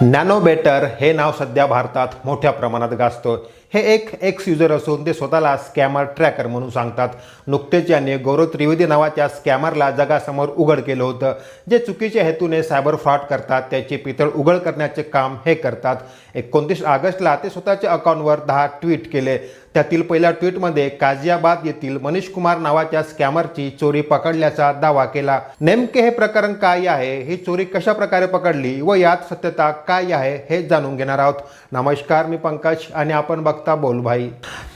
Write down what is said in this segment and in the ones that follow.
Nano better हे नाव सध्या भारतात मोठ्या प्रमाणात गाजतं हे एक एक्स युजर असून ते स्वतःला स्कॅमर ट्रॅकर म्हणून सांगतात. नुकतेच यांनी गौरव त्रिवेदी नावाच्या स्कॅमरला जगासमोर उघड केलं होतं. जे चुकीच्या हेतूने सायबर फ्रॉड करतात त्याची पितळ उघड करण्याचे काम हे करतात. एकोणतीस ऑगस्टला ते स्वतःच्या अकाउंटवर दहा ट्विट केले. त्यातील पहिल्या ट्विटमध्ये काझियाबाद येथील मनीष कुमार नावाच्या स्कॅमरची चोरी पकडल्याचा दावा केला. नेमके हे प्रकरण काय आहे? ही चोरी कशा प्रकारे पकडली व यात सत्यता काय आहे हे जाणून घेणार आहोत. नमस्कार मी पंकज आणि आपण बघता बोलभाई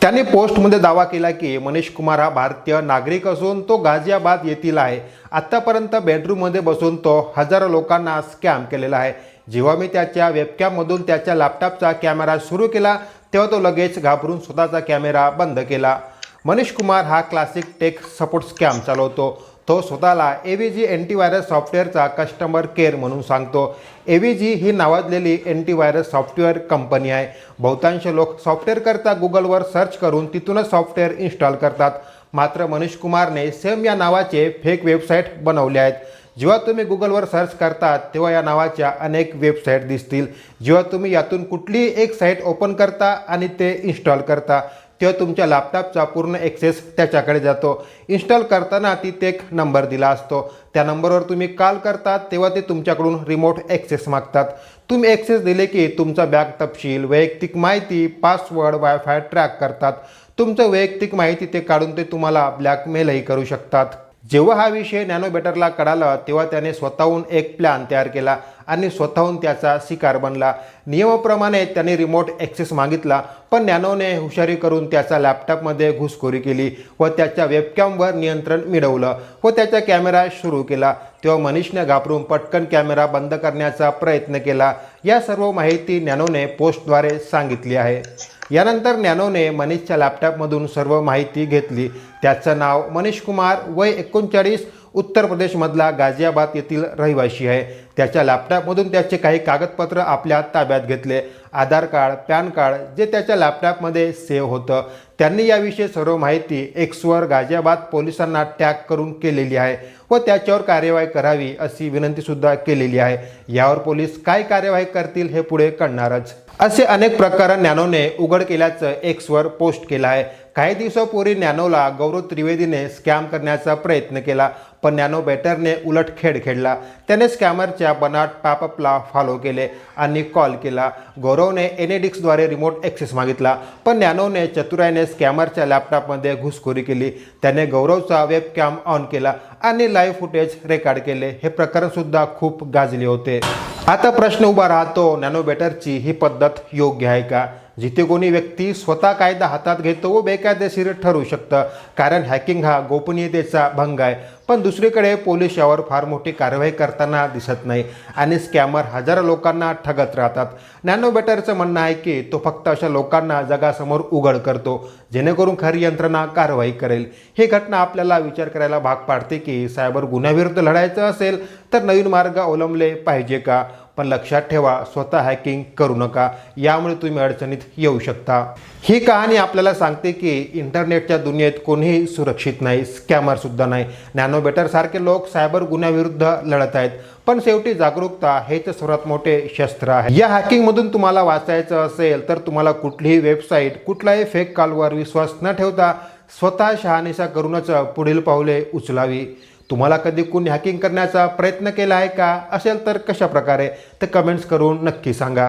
त्यांनी पोस्टमध्ये दावा केला की मनीष कुमार हा भारतीय नागरिक असून तो गाझियाबाद येथील आहे. आत्तापर्यंत बेडरूममध्ये बसून तो हजारो लोकांना स्कॅम केलेला आहे. जेव्हा मी त्याच्या वेबकॅममधून त्याच्या लॅपटॉपचा कॅमेरा सुरू केला तेव्हा तो लगेच घाबरून स्वतःचा कॅमेरा बंद केला. मनीष कुमार हा क्लासिक टेक सपोर्ट स्कॅम चालवतो. तो स्वतःला ए व्ही जी अँटीव्हायरस सॉफ्टवेअरचा कस्टमर केअर म्हणून सांगतो. ए व्ही जी ही नावाजलेली अँटीव्हायरस सॉफ्टवेअर कंपनी आहे. बहुतांश लोक सॉफ्टवेअरकरता गुगलवर सर्च करून तिथूनच सॉफ्टवेअर इन्स्टॉल करतात. मात्र मनीष कुमारने सेम या नावाचे फेक वेबसाईट बनवले आहेत. जेव्हा तुम्ही गुगलवर सर्च करतात तेव्हा या नावाच्या अनेक वेबसाईट दिसतील. जेव्हा तुम्ही यातून कुठलीही एक साईट ओपन करता आणि ते इन्स्टॉल करता तेव्हा तुमच्या लॅपटॉपचा पूर्ण ॲक्सेस त्याच्याकडे जातो. इन्स्टॉल करताना तिथे एक नंबर दिला असतो. त्या नंबरवर तुम्ही कॉल करतात तेव्हा ते तुमच्याकडून रिमोट ॲक्सेस मागतात. तुम्ही ॲक्सेस दिले की तुमचा बॅग तपशील वैयक्तिक माहिती पासवर्ड वायफाय ट्रॅक करतात. तुमचं वैयक्तिक माहिती ते काढून ते तुम्हाला ब्लॅकमेलही करू शकतात. जेव्हा हा विषय नॅनो बेटरला कळाला तेव्हा त्याने स्वतःहून एक प्लॅन तयार केला आणि स्वतःहून त्याचा शिकार बनला. नियमाप्रमाणे त्याने रिमोट ॲक्सेस मागितला पण नॅनोने हुशारी करून त्याचा लॅपटॉपमध्ये घुसखोरी केली व त्याच्या वेबकॅमवर नियंत्रण मिळवलं व त्याचा कॅमेरा सुरू केला. तेव्हा मनीषने घाबरून पटकन कॅमेरा बंद करण्याचा प्रयत्न केला. या सर्व माहिती नॅनोने पोस्टद्वारे सांगितली आहे. यानंतर नॅनोने मनीषच्या लॅपटॉपमधून सर्व माहिती घेतली. त्याचं नाव मनीष कुमार वय एकोणचाळीस उत्तर प्रदेशमधला गाझियाबाद येथील रहिवासी आहे. त्याच्या लॅपटॉपमधून त्याचे काही कागदपत्र आपल्या ताब्यात घेतले. आधार कार्ड पॅन कार्ड जे त्याच्या लॅपटॉपमध्ये सेव्ह होतं. त्यांनी याविषयी सर्व माहिती एक्सवर गाझियाबाद पोलिसांना टॅग करून केलेली आहे व त्याच्यावर कार्यवाही करावी अशी विनंतीसुद्धा केलेली आहे. यावर पोलीस काय कार्यवाही करतील हे पुढे कळणारच. असे अनेक प्रकरण नॅनोने उघड केल्याचं एक्सवर पोस्ट केलं आहे. काही दिवसापूर्वी नॅनोला गौरव त्रिवेदीने स्कॅम करण्याचा प्रयत्न केला पण नॅनो बेटरने उलट खेळ खेळला. त्याने स्कॅमरच्या बनाट पॅपअपला फॉलो केले आणि कॉल केला. गौरवने एनेडिक्सद्वारे रिमोट ॲक्सेस मागितला पण नॅनोने चतुराईने स्कॅमरच्या लॅपटॉपमध्ये घुसखोरी केली. त्याने गौरवचा वेब कॅम ऑन केला आणि लाईव्ह फुटेज रेकॉर्ड केले. हे प्रकरणसुद्धा खूप गाजले होते. आता प्रश्न उभा राहतो नॅनोबेटरची ही पद्धत योग्य आहे का? जिथे कोणी व्यक्ती स्वतः कायदा हातात घेतो व बेकायदेशीर ठरू शकतं. कारण हॅकिंग हा गोपनीयतेचा भंग आहे. पण दुसरीकडे पोलीस यावर फार मोठी कारवाई करताना दिसत नाही आणि स्कॅमर हजारो लोकांना ठगत राहतात. नॅनोबेटरचं म्हणणं आहे की तो फक्त अशा लोकांना जगासमोर उघड करतो जेणेकरून खरी यंत्रणा कारवाई करेल. ही घटना आपल्याला विचार करायला भाग पाडते की सायबर गुन्ह्याविरुद्ध लढायचं असेल तर नवीन मार्ग अवलंबले पाहिजे का? पण लक्षात ठेवा स्वतः हॅकिंग करू नका. यामुळे तुम्ही अडचणीत येऊ शकता. ही कहाणी आपल्याला सांगते की इंटरनेटच्या दुनियेत कोणीही सुरक्षित नाही स्कॅमरसुद्धा नाही. नॅनोबेटरसारखे लोक सायबर गुन्ह्याविरुद्ध लढत आहेत. पण शेवटी जागरूकता हेच सर्वात मोठे शस्त्र आहे. या हॅकिंगमधून तुम्हाला वाचायचं असेल तर तुम्हाला कुठलीही वेबसाईट कुठलाही फेक कॉलवर विश्वास न ठेवता स्वतः शहानिशा करूनच पुढील पावले उचलावी. तुम्हाला कधी कोणी हॅकिंग करण्याचा प्रयत्न केला आहे का? असेल तर कशा प्रकारे तर कमेंट्स करून नक्की सांगा.